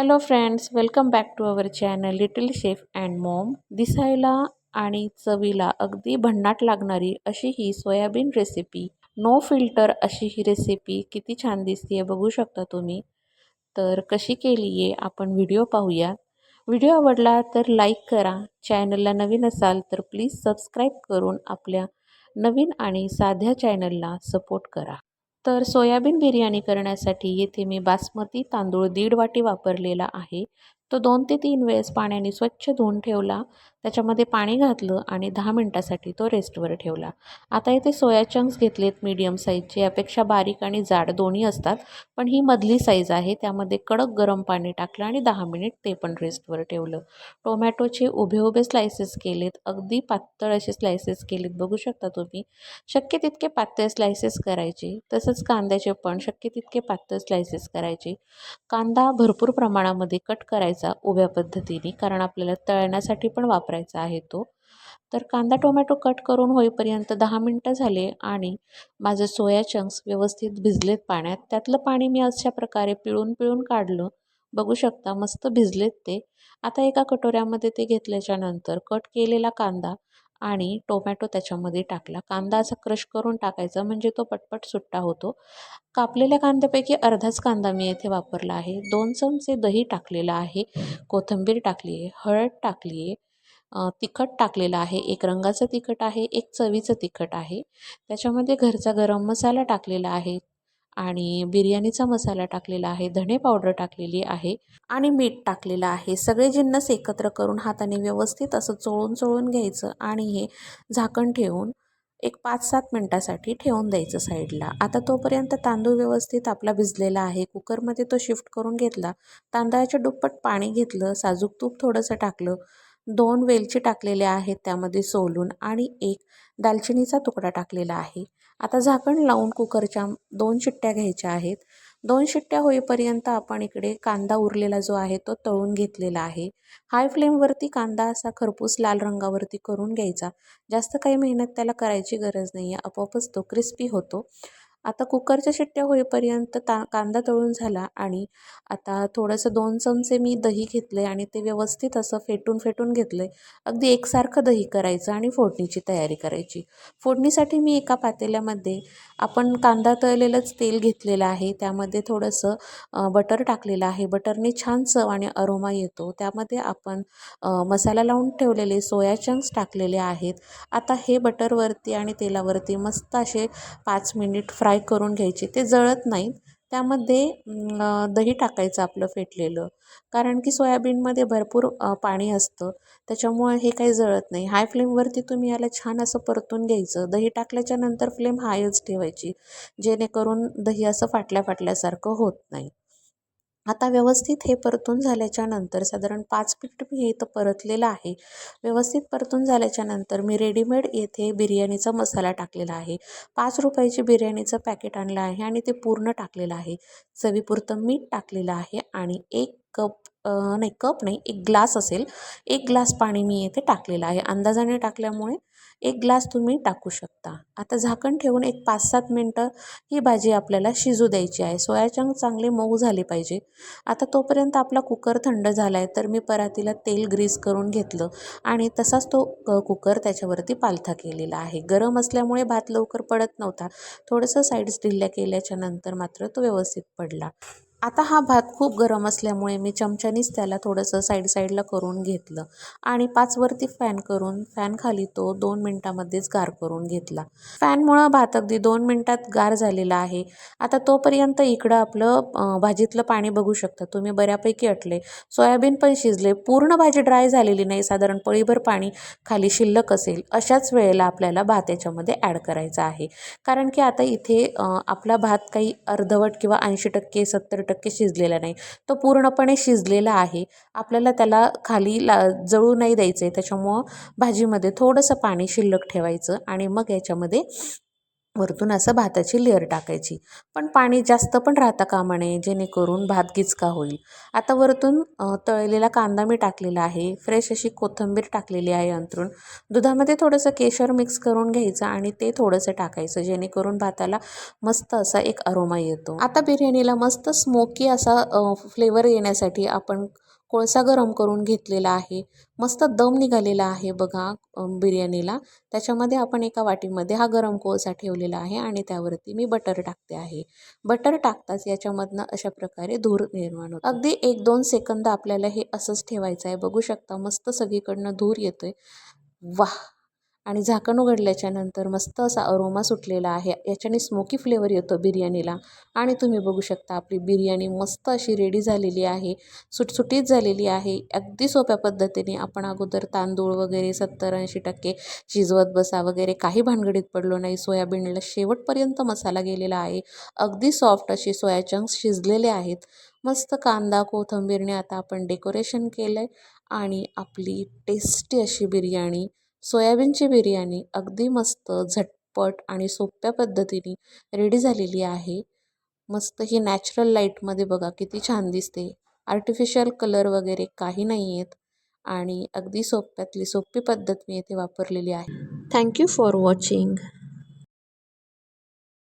Hello friends welcome back to our channel little chef and mom दिसायला आणि चवीला अगदी भन्नाट लागणारी अशी ही सोयाबीन रेसिपी नो फिल्टर अशी ही रेसिपी किती छान दिसते बघू शकता तुम्ही. तर कशी केली आहे आपण व्हिडिओ पाहूया. व्हिडिओ आवडला तर लाईक करा. चॅनलला नवीन असाल तर प्लीज सबस्क्राईब करून आपल्या नवीन आणि साध्या चॅनलला सपोर्ट करा. तर सोयाबीन बिर्याणी करण्यासाठी येथे मी बासमती तांदूळ दीड वाटी वापरलेला आहे. तो दोन ते तीन वेळेस पाण्याने स्वच्छ धुवून ठेवला. त्याच्यामध्ये पाणी घातलं आणि दहा मिनटासाठी तो रेस्टवर ठेवला. आता इथे सोया चंक्स घेतलेत मीडियम साईजचे यापेक्षा बारीक आणि जाड दोन्ही असतात पण ही मधली साईज आहे. त्यामध्ये कडक गरम पाणी टाकलं आणि दहा मिनिट ते पण रेस्टवर ठेवलं. टोमॅटोचे उभे उभे स्लायसेस केलेत. अगदी पातळ असे स्लायसेस केलेत. बघू शकता तुम्ही. शक्य तितके पातळ स्लायसेस करायचे. तसंच कांद्याचे पण शक्य तितके पातळ स्लायसेस करायचे. कांदा भरपूर प्रमाणामध्ये कट करायचा उभ्या पद्धतीने कारण आपल्याला तळण्यासाठी पण वापरायचा आहे तो. तर कांदा टोमॅटो कट करून होईपर्यंत दहा मिनटं झाले आणि माझं सोया चंक्स व्यवस्थित भिजलेत पाण्यात. त्यातलं पाणी मी अशा प्रकारे पिळून पिळून काढलं. बघू शकता मस्त भिजलेत ते. आता एका कटोऱ्यामध्ये ते घेतल्याच्यानंतर कट केलेला कांदा आणि टोमॅटो त्याच्यामध्ये टाकला. कांदा असा क्रश करून टाकायचा म्हणजे तो पटपट सुट्टा होतो. कापलेल्या कांद्यापैकी अर्धाच कांदा मी येथे वापरला आहे. दोन चमचे दही टाकलेलं आहे. कोथिंबीर टाकली आहे. हळद टाकली आहे. तिखट टाकलेलं आहे. एक रंगाचं तिखट आहे. एक चवीचं तिखट आहे. त्याच्यामध्ये घरचा गरम मसाला टाकलेला आहे. आणि बिर्याणीचा मसाला टाकलेला आहे धणे पावडर टाकलेली आहे आणि मीठ टाकलेलं आहे. सगळे जिन्नस एकत्र करून हाताने व्यवस्थित असं चोळून चोळून घ्यायचं आणि हे झाकण ठेवून एक पाच सात मिनटासाठी ठेवून द्यायचं साईडला. आता तोपर्यंत तांदूळ व्यवस्थित आपला भिजलेला आहे. कुकरमध्ये तो शिफ्ट करून घेतला. तांदळाच्या दुप्पट पाणी घेतलं साजूक तूप थोडंसं टाकलं दोन वेलची टाकलेले आहेत त्यामध्ये सोलून आणि एक दालचिनीचा तुकडा टाकलेला आहे. आता झाकण लावून कुकरच्या दोन शिट्ट्या घ्यायच्या आहेत. दोन शिट्ट्या होईपर्यंत आपण इकडे कांदा उरलेला जो आहे तो तळून घेतलेला आहे. हाय फ्लेमवरती कांदा असा खरपूस लाल रंगावरती करून घ्यायचा. जास्त काही मेहनत त्याला करायची गरज नाही आहे आपोआपच तो क्रिस्पी होतो. आता कुकरच्या शिट्ट्या होईपर्यंत ता कांदा तळून झाला आणि आता थोडंसं दोन चमचे मी दही घेतले आणि ते व्यवस्थित असं फेटून फेटून घेतलं आहे अगदी एकसारखं दही करायचं आणि फोडणीची तयारी करायची. फोडणीसाठी मी एका पातेल्यामध्ये आपण कांदा तळलेलंच तेल घेतलेलं आहे. त्यामध्ये थोडंसं बटर टाकलेलं आहे. बटरने छान चव आणि अरोमा येतो. त्यामध्ये आपण मसाला लावून ठेवलेले सोया चंक्स टाकलेले आहेत. आता हे बटरवरती आणि तेलावरती मस्त असे पाच मिनिट फ्राय करून घ्यायचे. ते जळत नाहीत त्यामध्ये दही टाकायचं आपलं फेटलेलं. कारण की सोयाबीनमध्ये भरपूर पाणी असतं. त्याच्यामुळे हे काही जळत नाही. हाय फ्लेमवरती तुम्ही याला छान असं परतून घ्यायचं. दही टाकल्याच्या नंतर फ्लेम हायच ठेवायची. जेणेकरून दही असं फाटल्या फाटल्यासारखं होत नाही. आता व्यवस्थित हे परतून झाल्याच्यानंतर साधारण पाच मिनिट मी हे इथं परतलेलं आहे. व्यवस्थित परतून झाल्याच्यानंतर मी रेडीमेड येथे बिर्याणीचा मसाला टाकलेला आहे. पाच रुपयाची बिर्याणीचं पॅकेट आणलं आहे आणि ते पूर्ण टाकलेलं आहे. चवीपुरतं मीठ टाकलेलं आहे आणि एक कप नाही कप नाही एक ग्लास असेल. एक ग्लास पाणी मी येथे टाकलेलं आहे. अंदाजाने टाकल्यामुळे एक ग्लास तुम्ही टाकू शकता. आता झाकण ठेवून एक पाच सात मिनटं ही भाजी आपल्याला शिजू द्यायची आहे. सोयाचंक चांगले मऊ झाले पाहिजे. आता तोपर्यंत आपला कुकर थंड झाला आहे तर मी परातीला तेल ग्रीस करून घेतलं आणि तसाच तो कुकर त्याच्यावरती पालथा केलेला आहे. गरम असल्यामुळे भात लवकर पडत नव्हता. थोडंसं साईड्स ढिल्ल्या केल्याच्यानंतर मात्र तो व्यवस्थित पडला. आता हा भात खूप गरम असल्यामुळे मी चमच्यानीच त्याला थोडंसं साईड साईडला करून घेतलं. आणि पाचवरती फॅन करून फॅनखाली तो दोन मिनटामध्येच गार करून घेतला. फॅनमुळं भात अगदी दोन मिनटात गार झालेला आहे. आता तोपर्यंत इकडं आपलं भाजीतलं पाणी बघू शकता. तुम्ही बऱ्यापैकी अटले. सोयाबीन पण शिजले. पूर्ण भाजी ड्राय झालेली नाही. साधारण पळीभर पाणी खाली शिल्लक असेल. अशाच वेळेला आपल्याला भात याच्यामध्ये ॲड करायचा आहे. कारण की आता इथे आपला भात काही अर्धवट किंवा ऐंशी टक्के सत्तर टक्के शिजलेला नाही. तो पूर्णपणे शिजलेला आहे. आपल्याला त्याला खाली ला जळू नाही द्यायचं आहे त्याच्यामुळं भाजीमध्ये थोडंसं पाणी शिल्लक ठेवायचं आणि मग याच्यामध्ये वरतून असं भाताची लेअर टाकायची. पण पाणी जास्त पण राहता कामा नये जेणेकरून भात गिचका होईल. आता वरतून तळलेला कांदा मी टाकलेला आहे. फ्रेश अशी कोथिंबीर टाकलेली आहे अंतरून दुधामध्ये थोडंसं केशर मिक्स करून घ्यायचं आणि ते थोडंसं टाकायचं जेणेकरून भाताला मस्त असा एक अरोमा येतो. आता बिर्याणीला मस्त स्मोकी असा फ्लेवर येण्यासाठी आपण कोळसा गरम करून घेतलेला आहे. मस्त दम निघालेला आहे बघा बिर्याणीला. त्याच्यामध्ये आपण एका वाटीमध्ये हा गरम कोळसा ठेवलेला आहे आणि त्यावरती मी बटर टाकते आहे. बटर टाकताच याच्यामधनं अशा प्रकारे धूर निर्माण होतो. अगदी एक दोन सेकंद आपल्याला हे असंच ठेवायचं आहे. बघू शकता मस्त सगळीकडनं धूर येतोय. वाह! आणि झाकण उघडल्याच्या नंतर मस्त असा अरोमा सुटलेला आहे. याच्याने स्मोकी फ्लेवर येतो बिर्याणीला. आणि तुम्ही बघू शकता आपली बिर्याणी मस्त अशी रेडी झालेली आहे सुटसुटीत झालेली आहे. अगदी सोप्या पद्धतीने आपण अगोदर तांदूळ वगैरे सत्तर ऐंशी टक्के शिजवत बसा वगैरे काही भानगडीत पडलो नाही. सोयाबीनला शेवटपर्यंत मसाला गेलेला आहे. अगदी सॉफ्ट असे सोया चंक्स शिजलेले आहेत. मस्त कांदा कोथिंबीरने आता आपण डेकोरेशन केलं आहे आणि आपली टेस्टी अशी बिर्याणी सोयाबीनची बिर्याणी अगदी मस्त झटपट आणि सोप्या पद्धतीने रेडी झालेली आहे. मस्त ही नॅचरल लाईटमध्ये बघा किती छान दिसते. आर्टिफिशियल कलर वगैरे काही नाही आहेत आणि अगदी सोप्यातली सोपी पद्धत मी येथे वापरलेली आहे. Thank you for watching